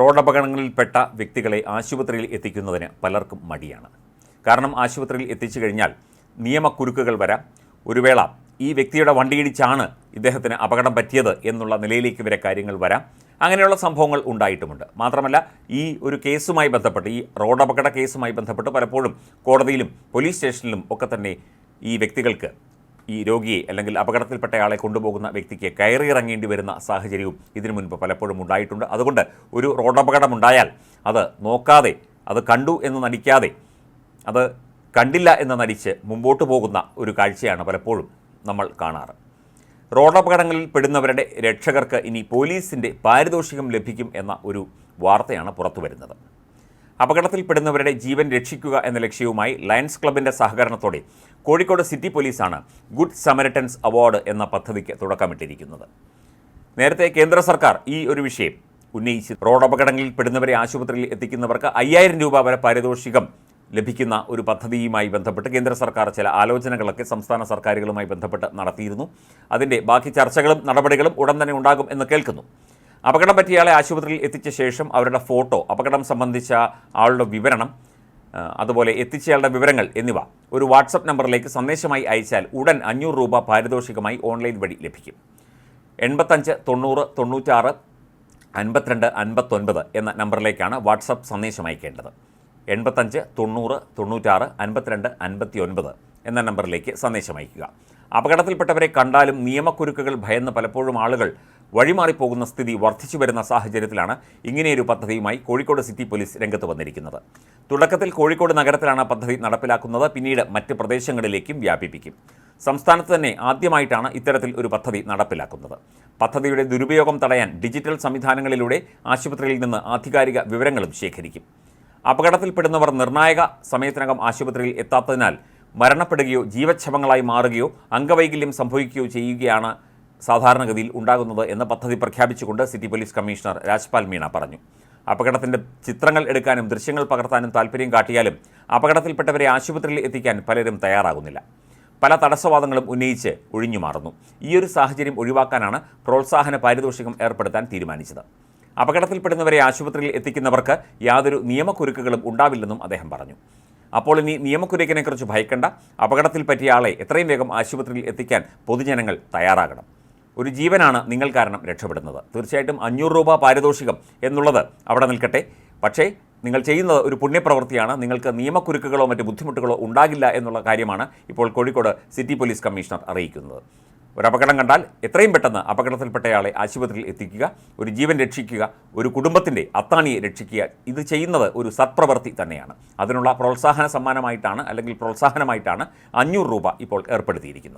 റോഡപകടങ്ങളിൽപ്പെട്ട വ്യക്തികളെ ആശുപത്രിയിൽ എത്തിക്കുന്നതിന് പലർക്കും മടിയാണ്. കാരണം ആശുപത്രിയിൽ എത്തിച്ചു കഴിഞ്ഞാൽ നിയമക്കുരുക്കുകൾ വരാം. ഒരു വേള ഈ വ്യക്തിയുടെ വണ്ടിയിടിച്ചാണ് ഇദ്ദേഹത്തിന് അപകടം പറ്റിയത് എന്നുള്ള നിലയിലേക്ക് വരെ കാര്യങ്ങൾ വരാം. അങ്ങനെയുള്ള സംഭവങ്ങൾ ഉണ്ടായിട്ടുമുണ്ട്. മാത്രമല്ല ഈ ഒരു കേസുമായി ബന്ധപ്പെട്ട് ഈ റോഡപകട കേസുമായി ബന്ധപ്പെട്ട് പലപ്പോഴും കോടതിയിലും പോലീസ് സ്റ്റേഷനിലും ഒക്കെ തന്നെ ഈ വ്യക്തികൾക്ക് ഈ രോഗിയെ അല്ലെങ്കിൽ അപകടത്തിൽപ്പെട്ടയാളെ കൊണ്ടുപോകുന്ന വ്യക്തിക്ക് കയറിയിറങ്ങേണ്ടി വരുന്ന സാഹചര്യവും ഇതിനു മുൻപ് പലപ്പോഴും ഉണ്ടായിട്ടുണ്ട്. അതുകൊണ്ട് ഒരു റോഡപകടം ഉണ്ടായാൽ അത് നോക്കാതെ അത് കണ്ടു എന്ന് നടിക്കാതെ അത് കണ്ടില്ല എന്ന് നടിച്ച് മുമ്പോട്ട് പോകുന്ന ഒരു കാഴ്ചയാണ് പലപ്പോഴും നമ്മൾ കാണാറ്. റോഡപകടങ്ങളിൽ പെടുന്നവരുടെ രക്ഷകർക്ക് ഇനി പോലീസിന്റെ പാരിതോഷികം ലഭിക്കും എന്ന ഒരു വാർത്തയാണ് പുറത്തു വരുന്നത് അപകടത്തിൽപ്പെടുന്നവരുടെ ജീവൻ രക്ഷിക്കുക എന്ന ലക്ഷ്യവുമായി ലയൺസ് ക്ലബിന്റെ സഹകരണത്തോടെ കോഴിക്കോട് സിറ്റി പോലീസാണ് ഗുഡ് സമരറ്റൻസ് അവാർഡ് എന്ന പദ്ധതിക്ക് തുടക്കമിട്ടിരിക്കുന്നത്. നേരത്തെ കേന്ദ്ര സർക്കാർ ഈ ഒരു വിഷയം ഉന്നയിച്ച് റോഡ് അപകടങ്ങളിൽ പെടുന്നവരെ ആശുപത്രിയിൽ എത്തിക്കുന്നവർക്ക് അയ്യായിരം രൂപ വരെ പാരിതോഷികം ലഭിക്കുന്ന ഒരു പദ്ധതിയുമായി ബന്ധപ്പെട്ട് കേന്ദ്ര സർക്കാർ ചില ആലോചനകളൊക്കെ സംസ്ഥാന സർക്കാരുകളുമായി ബന്ധപ്പെട്ട് നടത്തിയിരുന്നു. അതിന്റെ ബാക്കി ചർച്ചകളും നടപടികളും ഉടൻ തന്നെ ഉണ്ടാകും എന്ന് കേൾക്കുന്നു. അപകടം പറ്റിയയാളെ ആശുപത്രിയിൽ എത്തിച്ച ശേഷം അവരുടെ ഫോട്ടോ അപകടം സംബന്ധിച്ച ആളുടെ വിവരണം അതുപോലെ എത്തിച്ചയാളുടെ വിവരങ്ങൾ എന്നിവ ഒരു വാട്സപ്പ് നമ്പറിലേക്ക് സന്ദേശമായി അയച്ചാൽ ഉടൻ അഞ്ഞൂറ് രൂപ പാരിതോഷികമായി ഓൺലൈൻ വഴി ലഭിക്കും. എൺപത്തഞ്ച് തൊണ്ണൂറ് തൊണ്ണൂറ്റാറ് അൻപത്തിരണ്ട് അൻപത്തൊൻപത് എന്ന നമ്പറിലേക്കാണ് വാട്സപ്പ് സന്ദേശം അയക്കേണ്ടത്. എൺപത്തഞ്ച് തൊണ്ണൂറ് തൊണ്ണൂറ്റാറ് അൻപത്തിരണ്ട് അൻപത്തി ഒൻപത് എന്ന നമ്പറിലേക്ക് സന്ദേശം അയക്കുക. അപകടത്തിൽപ്പെട്ടവരെ കണ്ടാലും നിയമക്കുരുക്കുകൾ ഭയന്ന് പലപ്പോഴും ആളുകൾ വഴിമാറിപ്പോകുന്ന സ്ഥിതി വർദ്ധിച്ചു വരുന്ന സാഹചര്യത്തിലാണ് ഇങ്ങനെയൊരു പദ്ധതിയുമായി കോഴിക്കോട് സിറ്റി പോലീസ് രംഗത്ത് വന്നിരിക്കുന്നത്. തുടക്കത്തിൽ കോഴിക്കോട് നഗരത്തിലാണ് പദ്ധതി നടപ്പിലാക്കുന്നത് പിന്നീട് മറ്റ് പ്രദേശങ്ങളിലേക്കും വ്യാപിപ്പിക്കും. സംസ്ഥാനത്ത് തന്നെ ആദ്യമായിട്ടാണ് ഇത്തരത്തിൽ ഒരു പദ്ധതി നടപ്പിലാക്കുന്നത്. പദ്ധതിയുടെ ദുരുപയോഗം തടയാൻ ഡിജിറ്റൽ സംവിധാനങ്ങളിലൂടെ ആശുപത്രിയിൽ നിന്ന് ആധികാരിക വിവരങ്ങളും ശേഖരിക്കും. അപകടത്തിൽപ്പെടുന്നവർ നിർണായക സമയത്തിനകം ആശുപത്രിയിൽ എത്താത്തതിനാൽ മരണപ്പെടുകയോ ജീവച്ഛവങ്ങളായി മാറുകയോ അംഗവൈകല്യം സംഭവിക്കുകയോ ചെയ്യുകയാണ് സാധാരണഗതിയിൽ ഉണ്ടാകുന്നത് എന്ന പദ്ധതി പ്രഖ്യാപിച്ചുകൊണ്ട് city police commissioner Rajpal Meena പറഞ്ഞു. അപകടത്തിന്റെ ചിത്രങ്ങൾ എടുക്കാനും ദൃശ്യങ്ങൾ പകർത്താനും താല്പര്യം കാട്ടിയാലും അപകടത്തിൽപ്പെട്ടവരെ ആശുപത്രിയിൽ എത്തിക്കാൻ പലരും തയ്യാറാകുന്നില്ല. പല തടസ്സവാദങ്ങളും ഉന്നയിച്ച് ഒഴിഞ്ഞു മാറുന്നു. ഈ ഒരു സാഹചര്യം ഒഴിവാക്കാനാണ് പ്രോത്സാഹന പാരിതോഷികം ഏർപ്പെടുത്താൻ തീരുമാനിച്ചത്. അപകടത്തിൽപ്പെടുന്നവരെ ആശുപത്രിയിൽ എത്തിക്കുന്നവർക്ക് യാതൊരു നിയമക്കുരുക്കുകളും ഉണ്ടാവില്ലെന്നും അദ്ദേഹം പറഞ്ഞു. അപ്പോൾ ഇനി നിയമക്കുരുക്കിനെക്കുറിച്ച് ഭയക്കേണ്ട. അപകടത്തിൽ പറ്റിയ ആളെ എത്രയും വേഗം ആശുപത്രിയിൽ എത്തിക്കാൻ പൊതുജനങ്ങൾ തയ്യാറാകണം. ഒരു ജീവനാണ് നിങ്ങൾ കാരണം രക്ഷപ്പെടുന്നത്. തീർച്ചയായിട്ടും അഞ്ഞൂറ് രൂപ പാരിതോഷികം എന്നുള്ളത് അവിടെ നിൽക്കട്ടെ. പക്ഷേ നിങ്ങൾ ചെയ്യുന്നത് ഒരു പുണ്യപ്രവൃത്തിയാണ്. നിങ്ങൾക്ക് നിയമക്കുരുക്കുകളോ മറ്റ് ബുദ്ധിമുട്ടുകളോ ഉണ്ടാകില്ല എന്നുള്ള കാര്യമാണ് ഇപ്പോൾ കോഴിക്കോട് സിറ്റി പോലീസ് കമ്മീഷണർ അറിയിക്കുന്നത്. ഒരു അപകടം കണ്ടാൽ എത്രയും പെട്ടെന്ന് അപകടത്തിൽപ്പെട്ടയാളെ ആശുപത്രിയിൽ എത്തിക്കുക ഒരു ജീവൻ രക്ഷിക്കുക ഒരു കുടുംബത്തിന്റെ അത്താണിയെ രക്ഷിക്കുക. ഇത് ചെയ്യുന്നത് ഒരു സത്പ്രവൃത്തി തന്നെയാണ്. അതിനുള്ള പ്രോത്സാഹന സമ്മാനമായിട്ടാണ് അല്ലെങ്കിൽ പ്രോത്സാഹനമായിട്ടാണ് അഞ്ഞൂറ് രൂപ ഇപ്പോൾ ഏർപ്പെടുത്തിയിരിക്കുന്നത്.